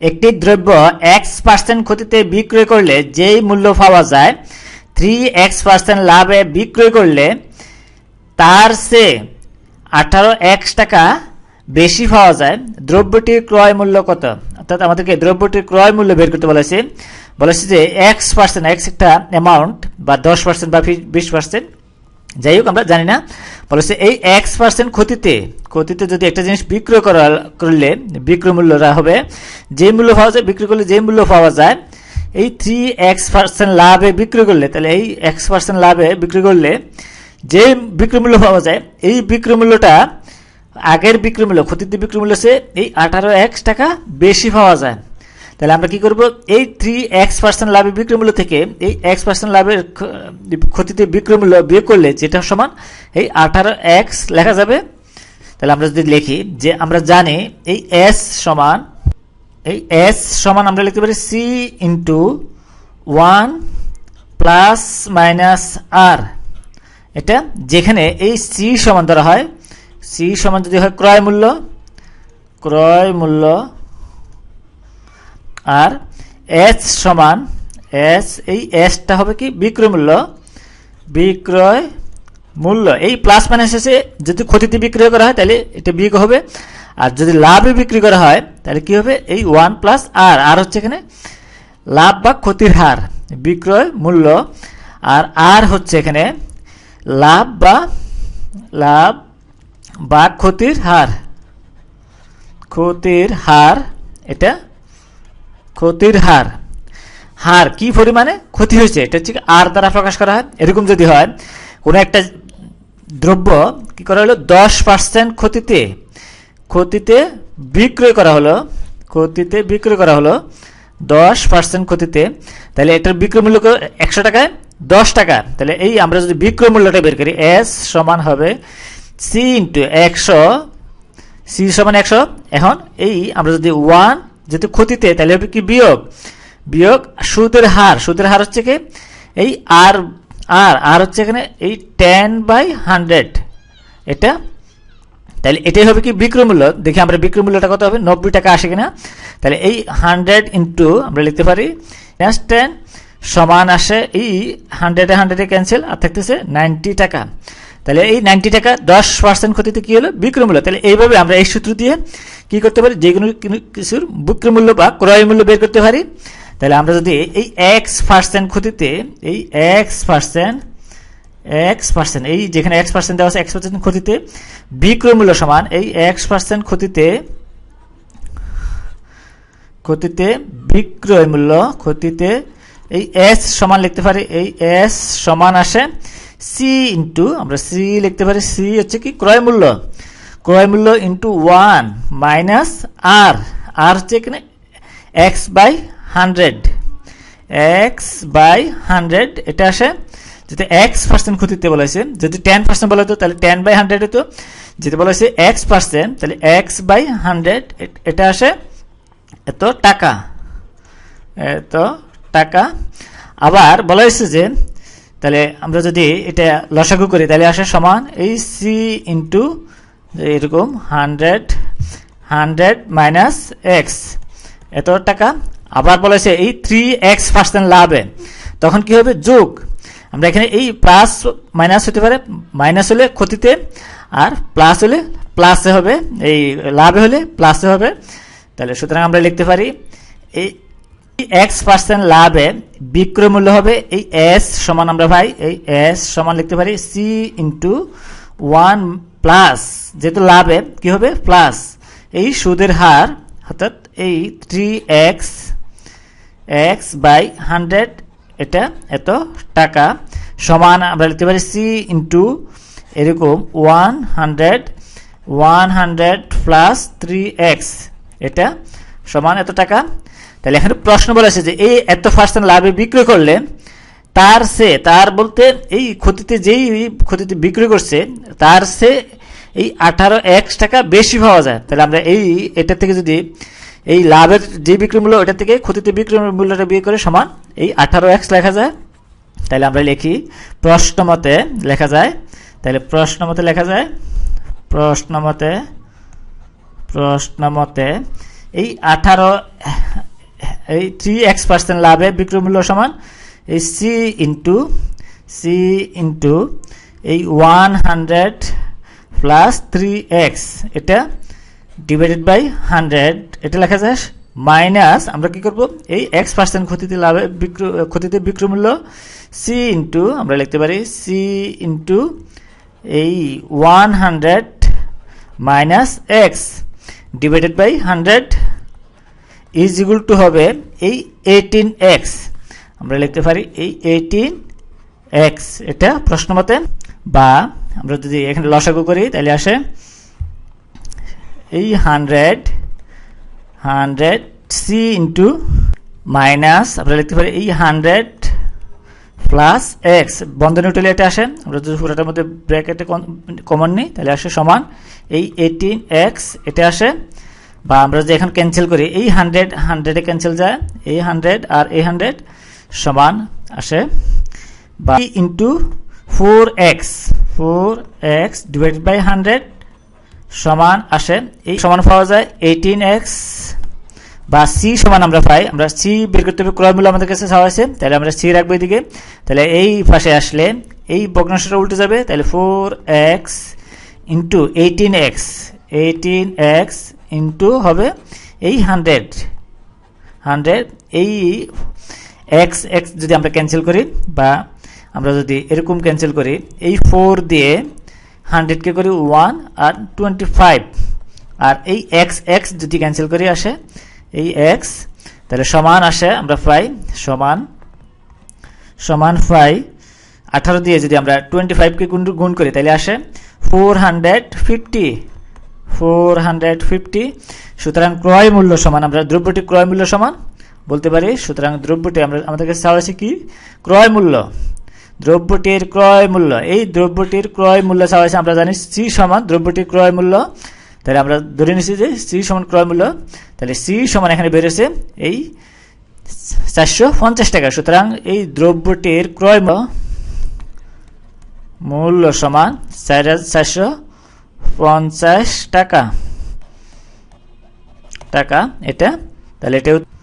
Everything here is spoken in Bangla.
একটি দ্রব্য এক্স পার্সেন্ট ক্ষতিতে বিক্রয় করলে যেই মূল্য পাওয়া যায় থ্রি এক্স পার্সেন্ট লাভে বিক্রয় করলে তার সে আঠারো এক্স টাকা বেশি পাওয়া যায়। দ্রব্যটির ক্রয় মূল্য কত? অর্থাৎ আমাদেরকে দ্রব্যটির ক্রয় মূল্য বের করতে বলেছে। বলেছে যে এক্স পার্সেন্ট এক্স একটা অ্যামাউন্ট বা দশ পার্সেন্ট বা বিশ পার্সেন্ট যাই হোক আমরা জানি না। বলেছে এই এক্স পার্সেন্ট ক্ষতিতে ক্ষতিতে যদি একটা জিনিস বিক্রয় করা, করলে, বিক্রয় মূল্যটা হবে, যে মূল্য পাওয়া যায় বিক্রি করলে যে মূল্য পাওয়া যায়, এই থ্রি এক্স পার্সেন্ট লাভে বিক্রি করলে, তাহলে এই এক্স পার্সেন্ট লাভে বিক্রি করলে, যে বিক্রয় মূল্য পাওয়া যায়, এই বিক্রয় মূল্যটা, আগের বিক্রয় মূল্য, ক্ষতিতে বিক্রয় মূল্য সে এই আঠারো এক্স টাকা বেশি পাওয়া যায়। তাহলে আমরা কি করব? এই থ্রি এক্স পার্সেন্ট লাভের বিক্রয় মূল্য থেকে এই এক্স পার্সেন্ট লাভের ক্ষতিতে বিক্রয় মূল্য বিয়োগ করলে যেটা সমান, এই আঠারো এক্স লেখা যাবে। তাহলে আমরা যদি লিখি যে আমরা জানি এই এস সমান, এই এস সমান আমরা লিখতে পারি C into one plus minus R এটা যেখানে এই সি সমান ধরা হয় সি সমান যদি হয় ক্রয় মূল্য ক্রয় মূল্য আর এস সমান এস এই এসটা হবে কি? বিক্রয় মূল্য। বিক্রয় মূল্য। এই প্লাস মাইনাস এসে যদি ক্ষতিতে বিক্রয় করা হয়, তাহলে এটা বিয়োগ হবে। আর যদি লাভে বিক্রি করা হয়, তাহলে কি হবে? এই ওয়ান প্লাস আর আর হচ্ছে এখানে লাভ বা ক্ষতির হার, বিক্রয় মূল্য। আর আর হচ্ছে এখানে লাভ বা লাভ বা ক্ষতির হার। ক্ষতির হার, এটা ক্ষতির হার। হার কি পরিমাণে? ক্ষতি হয়েছে। এটা হচ্ছে আর দ্বারা প্রকাশ করা হয়। এরকম যদি হয়, কোনো একটা দ্রব্য কি করা হলো? দশ পার্সেন্ট ক্ষতিতে ক্ষতিতে বিক্রয় করা হলো, ক্ষতিতে বিক্রয় করা হলো, দশ পার্সেন্ট ক্ষতিতে। তাহলে এটার বিক্রয় মূল্য একশো টাকায়? দশ টাকা। তাহলে এই আমরা যদি বিক্রয় মূল্যটা বের করি এস সমান হবে সি ইন্টু একশো সি সমান একশো। এখন এই আমরা যদি ওয়ান যেহেতু ক্ষতিতে, তাহলে হবে কি বিয়োগ? বিয়োগ সুদের হার। সুদের হার হচ্ছে কি? এই আর আর আর হচ্ছে এখানে এই টেন বাই হান্ড্রেড এটা? তাহলে এটাই হবে কি বিক্রয় মূল্য? দেখি আমরা বিক্রয় মূল্যটা কত হবে? নব্বই টাকা আসে কিনা? তাহলে এই হান্ড্রেড ইন্টু আমরা লিখতে পারি টেন সমান আসে এই হান্ড্রেডে হান্ড্রেডে ক্যান্সেল আর থাকতেছে নাইনটি টাকা। তাহলে এই নাইনটি টাকা দশ পার্সেন্ট ক্ষতিতে কী হলো? বিক্রয় মূল্য তাহলে এইভাবে আমরা এই সূত্র দিয়ে কি করতে পারি? যে কোনো, কিছুর বিক্রয় মূল্য বা ক্রয় মূল্য বের করতে পারি। তাহলে আমরা যদি এই এক্স পার্সেন্ট ক্ষতিতে, এই এক্স পার্সেন্ট এক্স পার্সেন্ট এই যেখানে এক্স পার্সেন্ট দেওয়া আছে এক্স পার্সেন্ট ক্ষতিতে বিক্রয় মূল্য সমান এই এক্স পার্সেন্ট ক্ষতিতে ক্ষতিতে বিক্রয় মূল্য ক্ষতিতে এই এস সমান লিখতে পারি। এই এস সমান আসে সি ইন্টু আমরা সি লিখতে পারি সি হচ্ছে কি? ক্রয় মূল্য। ক্রয় মূল্য ইন্টু ওয়ান মাইনাস আর আর হচ্ছে এখানে X by hundred X by hundred এটা আসে, যদি এক্স পার্সেন্ট ক্ষতিতে বলা হয়েছে, যদি টেন পার্সেন্ট বলা হতো, তাহলে টেন বাই হান্ড্রেড হতো। যদি বলা হয়েছে এক্স পার্সেন্ট তাহলে এক্স বাই হান্ড্রেড এটা আসে এত টাকা। এত টাকা। আবার বলা হয়েছে যে তাহলে আমরা যদি এটা লসাগু করি, তাহলে আসে সমান এই সি ইন্টু এরকম হান্ড্রেড হান্ড্রেড মাইনাস এক্স এত টাকা। আবার বলেছে এই থ্রি এক্স পার্সেন্ট লাভে। তখন কি হবে? যোগ। আমরা এখানে এই প্লাস মাইনাস হতে পারে। মাইনাস হলে ক্ষতিতে, আর প্লাস হলে প্লাসে হবে। এই লাভে হলে প্লাসে হবে। তাহলে সুতরাং আমরা লিখতে পারি, এই এক্স পার্সেন্ট লাভে বিক্রয় মূল্য হবে এই এস সমান আমরা ভাই, এই এস সমান লিখতে পারি সি ইন্টু ওয়ান প্লাস যেহেতু লাভে কি হবে? প্লাস এই সুদের হার, অর্থাৎ এই three X X by hundred এটা এত টাকা। সমান আমরা লিখতে পারি সি ইন্টু এরকম one hundred one hundred plus three X এটা সমান এত টাকা। তাহলে এখানে প্রশ্ন বলেছে যে এই এত পার্সেন্ট লাভে বিক্রয় করলে তার সে, তার বলতে এই ক্ষতিতে যেই ক্ষতিতে বিক্রয় করছে, তার সে এই আঠারো এক্স টাকা বেশি পাওয়া যায়। তাহলে আমরা এই, এটা থেকে যদি এই লাভের যে বিক্রয় মূল্য, ওটা থেকে ক্ষতিতে বিক্রয় মূল্যটা বিয়ে করে সমান এই আঠারো এক্স লেখা যায়। তাহলে আমরা লিখি প্রশ্ন মতে লেখা যায়। তাহলে প্রশ্ন মতে লেখা যায় প্রশ্ন মতে প্রশ্ন মতে এই আঠারো এই থ্রি এক্স পার্সেন্ট লাভে বিক্রয় মূল্য সমান। এই সি ইন্টু সি ইন্টু এই one hundred plus three X এটা ডিভাইডেড বাই হান্ড্রেড এটা লেখা যায় মাইনাস আমরা কি করব? এই এক্স পার্সেন্ট ক্ষতিতে লাভে বিক্রয়, ক্ষতিতে বিক্রয় মূল্য সি ইন্টু আমরা লিখতে পারি সি ইন্টু এই one hundred minus X divided by hundred is equal to হবে এই এইটিন এক্স আমরা লিখতে পারি এই এইটিন এক্স এটা প্রশ্ন মতে বা আমরা যদি এখানে লসাগু করি, তাহলে আসে এই hundred hundred C into minus আমরা লিখতে পারি এই হান্ড্রেড প্লাস এক্স বন্ধনী উঠলে এটা আসে, আমরা যদি পুরোটার মধ্যে ব্র্যাকেটে কমন নিই, তাহলে আসে সমান এই এইটিন এক্স এটা আসে বা আমরা যদি এখন ক্যান্সেল করি, এই হান্ড্রেড হান্ড্রেডে ক্যান্সেল যায় এই হান্ড্রেড আর এই হান্ড্রেড সমান আসে বা into four X four X divided by hundred সমান আসে, এই সমান পাওয়া যায় এইটিন এক্স বা সি সমান আমরা পাই, আমরা সি বের করতে হবে, ক্রয় মূল্য আমাদের কাছে চাওয়া আছে, তাহলে আমরা সি রাখব এদিকে, তাহলে এই পাশে আসলে এই ভগ্নাংশটা উল্টে যাবে, তাহলে four X into eighteen X eighteen X into হবে এই হান্ড্রেড হান্ড্রেড এই এক্স এক্স যদি আমরা ক্যান্সেল করি বা আমরা যদি এরকম ক্যান্সেল করি, এই ফোর দিয়ে হান্ড্রেডকে করি ওয়ান আর টোয়েন্টি ফাইভ আর এই এক্স এক্স যদি ক্যান্সেল করি আসে, এই এক্স তাহলে সমান আসে আমরা পাই সমান সমান পাই আঠারো দিয়ে যদি আমরা টোয়েন্টি ফাইভকে গুণ করি, তাহলে আসে four hundred fifty four hundred fifty. সুতরাং ক্রয় মূল্য সমান, আমরা দ্রব্যটি ক্রয় মূল্য সমান বলতে পারি, সুতরাং দ্রব্যটি আমরা আমাদের কাছে চাওয়া আছে কি? ক্রয় মূল্য। দ্রব্যটির ক্রয় মূল্য। এই দ্রব্যটির ক্রয় মূল্য চাওয়া আছে, আমরা জানি সি সমান দ্রব্যটির ক্রয় মূল্য। তাহলে আমরা ধরে নিচ্ছি যে সি সমান ক্রয় মূল্য। তাহলে সি সমান এখানে বেরোছে এই চারশো পঞ্চাশ টাকা। সুতরাং এই দ্রব্যটির ক্রয় মূল্য সমান চার চারশো পঞ্চাশ টাকা। টাকা? এটা? তাহলে এটা